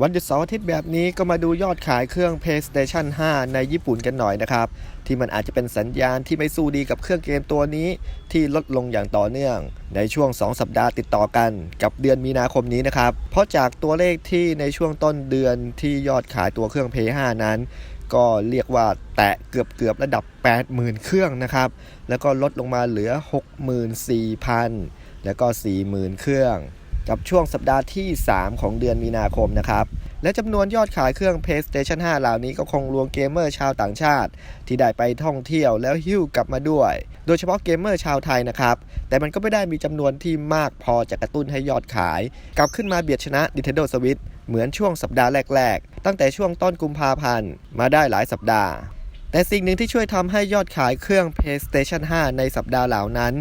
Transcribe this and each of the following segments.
วันหยุดเสาร์อาทิตย์แบบนี้ก็มาดูยอดขายเครื่อง PlayStation 5 ในญี่ปุ่นกันหน่อยนะครับ ที่มันอาจจะเป็นสัญญาณที่ไม่สู้ดีกับเครื่องเกมตัวนี้ ที่ลดลงอย่างต่อเนื่อง ในช่วง 2 สัปดาห์ติดต่อกัน กับเดือนมีนาคมนี้นะครับ เพราะจากตัวเลขที่ในช่วงต้นเดือนที่ยอดขายตัวเครื่อง PS5 นั้น ก็เรียกว่าแตะเกือบเกือบระดับ 80,000 เครื่องนะครับ แล้วก็ลดลงมาเหลือ 64,000 แล้วก็ 40,000 เครื่อง กับช่วงสัปดาห์ที่ 3 ของเดือนมีนาคมนะครับและจำนวนยอดขายเครื่อง PlayStation 5 เหล่านี้ก็คงรวมเกมเมอร์ชาวต่างชาติ ที่ได้ไปท่องเที่ยวแล้วหิ้วกลับมาด้วย โดยเฉพาะเกมเมอร์ชาวไทยนะครับ แต่มันก็ไม่ได้มีจำนวนที่มากพอจะกระตุ้นให้ยอดขาย กลับขึ้นมาเบียดชนะ Nintendo Switch เหมือนช่วงสัปดาห์แรก ๆ ตั้งแต่ช่วงต้นกุมภาพันธ์มาได้หลายสัปดาห์ แต่สิ่งหนึ่งที่ช่วยทำให้ยอดขายเครื่อง PlayStation 5 ในสัปดาห์เหล่านั้น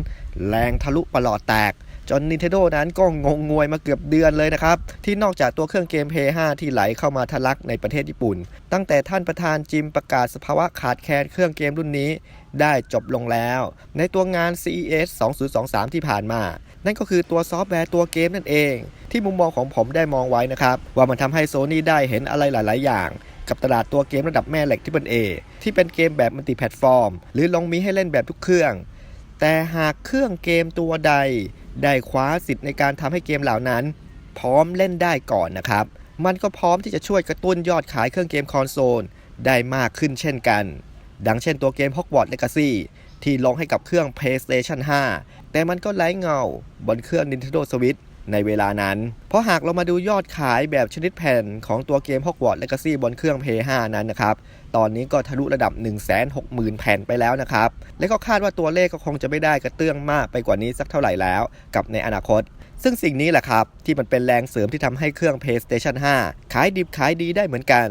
แรงทะลุประหลอดแตก จน Nintendo นั้นก็งงงวยมาเกือบเดือนเลยนะครับ ที่นอกจากตัวเครื่องเกม PS5 ที่ไหลเข้ามาทะลักในประเทศญี่ปุ่น ตั้งแต่ท่านประธานจิมประกาศสภาวะขาดแคลนเครื่องเกมรุ่นนี้ ได้จบลงแล้ว ในตัวงาน CES 2023 ที่ผ่านมา นั่นก็คือตัวซอฟต์แวร์ตัวเกมนั่นเอง ที่มุมมองของผมได้มองไว้นะครับ ว่ามันทำให้โซ n y ได้เห็นอะไรหลาย ๆ อย่างกับตลาดตัวเกมระดับแม่เหล็กที่เป็น A ที่เป็นเกมแบบมัลติแพลตฟอร์ม หรือลองมีให้เล่นแบบทุกเครื่อง แต่หากเครื่องเกมตัวใด ได้คว้าสิทธิ์ในการทำให้เกมเหล่านั้น พร้อมเล่นได้ก่อนนะครับ มันก็พร้อมที่จะช่วยกระตุ้นยอดขายเครื่องเกมคอนโซลได้มากขึ้นเช่นกัน ดังเช่นตัวเกม Hogwarts Legacy ที่ลงให้กับเครื่อง PlayStation 5 แต่มันก็ไร้เงาบนเครื่อง Nintendo Switch ในเวลานั้น เพราะหากเรามาดูยอดขายแบบชนิดแผ่นของตัวเกม Hogwarts Legacy บนเครื่อง PS5 นั้นนะครับ ตอนนี้ก็ทะลุระดับ 160,000 แผ่นไปแล้วนะครับ และก็คาดว่าตัวเลขก็คงจะไม่ได้กระเตื้องมากไปกว่านี้สักเท่าไหร่แล้ว กับในอนาคต ซึ่งสิ่งนี้แหละครับ ที่มันเป็นแรงเสริมที่ทำให้เครื่อง PlayStation 5 ขายดิบขายดีได้เหมือนกัน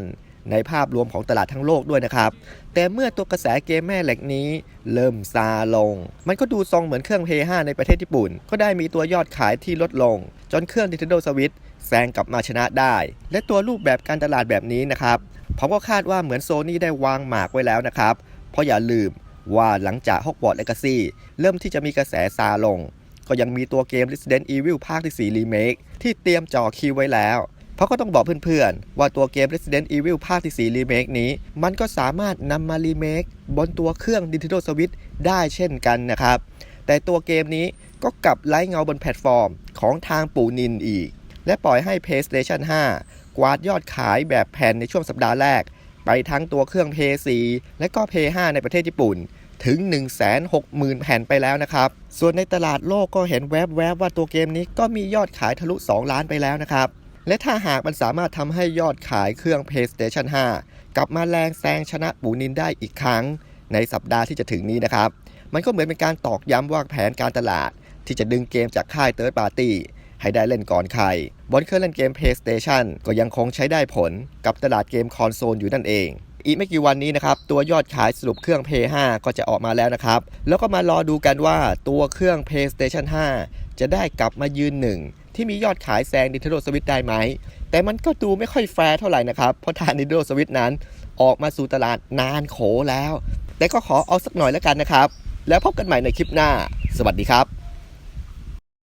ในภาพรวมของตลาดทั้งโลกด้วยนะครับ แต่เมื่อตัวกระแสเกมแม่เหล็กนี้ เริ่มซาลง มันก็ดูทรงเหมือนเครื่อง PS5 ในประเทศญี่ปุ่น ก็ได้มีตัวยอดขายที่ลดลง จนเครื่อง Nintendo Switch แซงกลับมาชนะได้ และตัวรูปแบบการตลาดแบบนี้นะครับผมก็คาดว่าเหมือนโซนี่ได้วางหมากไว้แล้วนะครับ เพราะอย่าลืมว่าหลังจาก Hogwarts Legacy เริ่มที่จะมีกระแสซาลง ก็ยังมีตัวเกม Resident Evil ภาคที่ 4 Remake ที่เตรียมจ่อคิวไว้แล้ว เพราก็ต้องบอกเพื่อนๆ ว่าตัวเกม Resident Evil ภาคที่ 4 Remake นี้ มันก็สามารถนำมารีเมคบนตัวเครื่อง Nintendo Switch ได้เช่นกันนะครับ แต่ตัวเกมนี้ก็กลับไร้เงาบนแพลตฟอร์มของทางปู่นินอีก และปล่อยให้ PlayStation 5 กวาดยอดขายแบบแผ่นในช่วงสัปดาห์แรก ไปทั้งตัวเครื่อง PS4 และก็ PS5 ในประเทศญี่ปุ่นถึง 160,000 แผ่นไปแล้วนะครับ ส่วนในตลาดโลกก็เห็นแวบๆว่าตัวเกมนี้ก็มียอดขายทะลุ 2 ล้านไปแล้วนะครับ และถ้าหากมันสามารถทำให้ยอดขายเครื่อง PlayStation 5 กลับมาแรงแซงชนะปูนินได้อีกครั้ง ในสัปดาห์ที่จะถึงนี้นะครับ มันก็เหมือนเป็นการตอกย้ำว่าแผนการตลาด ที่จะดึงเกมจากค่าย Third Party ให้ได้เล่นก่อนใคร บนเครื่องเล่นเกม PlayStation ก็ยังคงใช้ได้ผลกับตลาดเกมคอนโซลอยู่นั่นเอง อีกไม่กี่วันนี้นะครับ ตัวยอดขายสรุปเครื่อง PS5 ก็จะออกมาแล้วนะครับ แล้วก็มารอดูกันว่าตัวเครื่อง PlayStation 5 จะได้กลับมายืนหนึ่ง ที่มียอดขายแซง Nintendo Switch ได้ไหม แต่มันก็ดูไม่ค่อยแฟร์เท่าไหร่นะครับ เพราะทาง Nintendo Switch นั้นออกมาสู่ตลาดนานโขแล้ว แต่ก็ขอเอาสักหน่อยแล้วกันนะครับ แล้วพบกันใหม่ในคลิปหน้า สวัสดีครับ